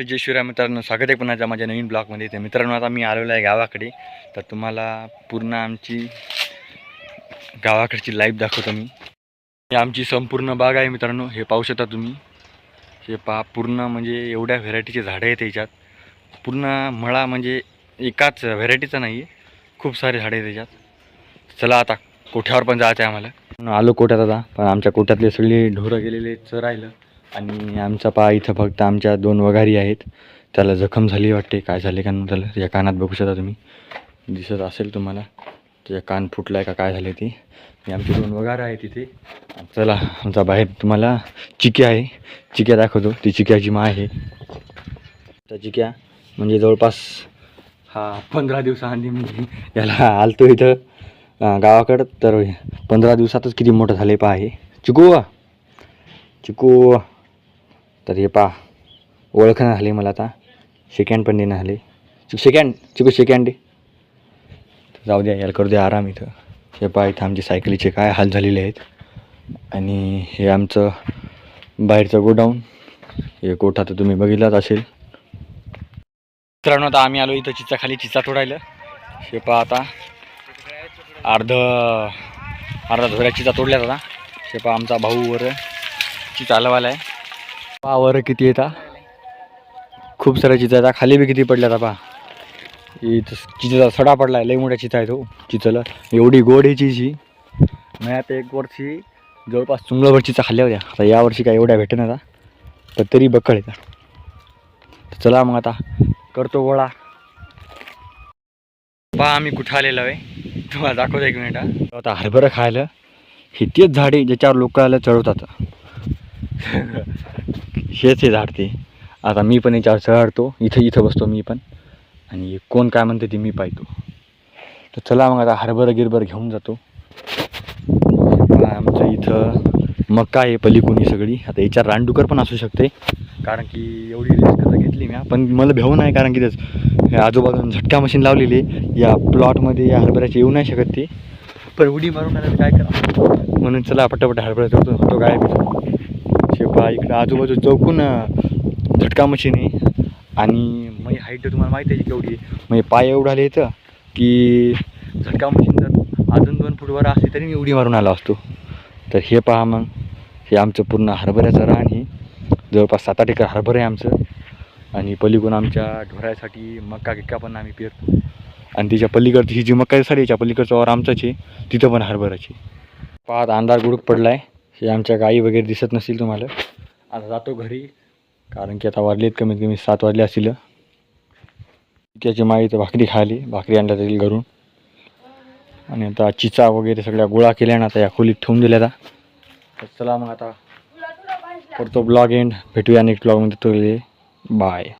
जय शिवराय मित्रांनो स्वागत आहे पुन्हा माझ्या नवीन ब्लॉगमध्ये. तर मित्रांनो आता मी आलेलो आहे गावाकडे. तर तुम्हाला पूर्ण आमची गावाकडची लाईफ दाखवतो मी. ही आमची संपूर्ण बाग आहे मित्रांनो हे पाहू शकता तुम्ही. हे पा पूर्ण म्हणजे एवढ्या व्हेरायटीचे झाडं आहेत त्याच्यात पूर्ण मळा म्हणजे एकाच व्हरायटीचं नाही आहे खूप सारे झाडं आहेत त्याच्यात चला आता कोठ्यावर पण जायचं आहे आम्हाला. आलो कोठ्यात आता? पण आमच्या कोठ्यातले सगळे ढोरं गेलेले चरायलं आणि आमचा पा इथं फक्त आमच्या दोन वघारी आहेत. त्याला जखम झाली वाटते. काय झाले का त्याला या कानात बघू शकता तुम्ही. दिसत असेल तुम्हाला. त्याच्या कान फुटला आहे का? काय झाले ते? आमचे दोन वगार आहेत तिथे चला आमचा बाहेर तुम्हाला चिक्या आहे. चिक्या दाखवतो. ती चिक्याची मा आहे. त्या चिक्या म्हणजे जवळपास हा पंधरा दिवसाआधी म्हणजे याला आलतो इथं. गावाकडं तर पंधरा दिवसातच किती मोठं झाले पा आहे चिकू चिकू तर हे पा ओळखणं झाली मला आता. सेकंड पण देणं झाली. सेकंड चिकू सेकंड दे जाऊ द्या याला करू द्या आराम इथं. हे पा इथं आमची सायकलीचे काय हाल झालेले आहेत. आणि हे आमचं बाहेरचं गोडाऊन. हे कोठा तर तुम्ही बघितलाच असेल. मित्रांनो आता आम्ही आलो इथं चिचा खाली चिचा तोडायला. हे पहा आता. अर्ध अर्धा धोऱ्या चिचा तोडल्यात आता. हे पहा आमचा भाऊ वर चिचा आलावाला आहे. पावर किती येता खूप साऱ्या चिता येतात खाली बी किती पडल्यात पहा इथं चिचेचा सडा पडला लई मोठ्या चिता आहे तो चिचला एवढी गोड आहे चिची मी आता एक वर्षी जवळपास चुंगळभर चिचा खाल्ल्या होत्या. आता यावर्षी काय एवढ्या भेटेन आता तर तरी बक्कळ येतात तर चला मग आता करतो गोळा. पहा आम्ही कुठं आलेलो आहे. तुम्हाला दाखवतो एक मिनिट आता हरभरं खायला हे तेच झाडे ज्याच्यावर लोकांना चढवतात. हेच हे झाड ते आता मी पण याच्यावर चढतो. इथं इथं बसतो मी पण. आणि कोण काय म्हणते ते मी पाहतो. तर चला मग आता हरभरा गिरभर घेऊन जातो. आमचं इथं मका आहे पलीकोणी सगळी. आता याच्यावर रानडुकर पण असू शकते. कारण की एवढी रिस्क घेतली मी पण मला भेऊ नाही कारण की तेच आजूबाजून झटका मशीन लावलेली आहे. या प्लॉटमध्ये या हरभऱ्याचे येऊ नाही शकत ते. पण उडी मारून आलं काय करा म्हणून चला पटापट हरभरा चढतो गायब. बघा इकडं आजूबाजू चौकून झटका मशीन आहे. आणि मग हाईट तुम्हाला माहिती आहे केवढी म्हणजे पाय एवढा आले इथं की झटका मशीन जर अजून दोन फूट वर असली तरी मी उडी मारून आला असतो. तर हे पहा मग हे आमचं पूर्ण हरभऱ्याचं रान हे जवळपास सात आठ एकर हरभरं आहे आमचं. आणि पलीकडून आमच्या ढोरायसाठी मक्का गिक्का पण आम्ही पेरतो. आणि तिच्या पलीकडची ही जी मक्का साडी याच्या पलीकडचं वर आमचाच आहे. तिथं पण हरभराची पाहत अंधार गुडूक पडला आहे हे आमच्या गाई वगैरे दिसत नसतील तुम्हाला. आता जातो घरी कारण की आता वाजलेत कमीत कमी सात वाजले असतील. त्याची माई तर भाकरी खाली भाकरी आणल्या जाईल घरून. आणि आता चिचा वगैरे सगळ्या गोळा केल्या ना आता या खोलीत ठेवून दिल्या आता. तर चला मग आता करतो ब्लॉग एंड भेटूया नेक्स्ट ब्लॉगमध्ये तो बाय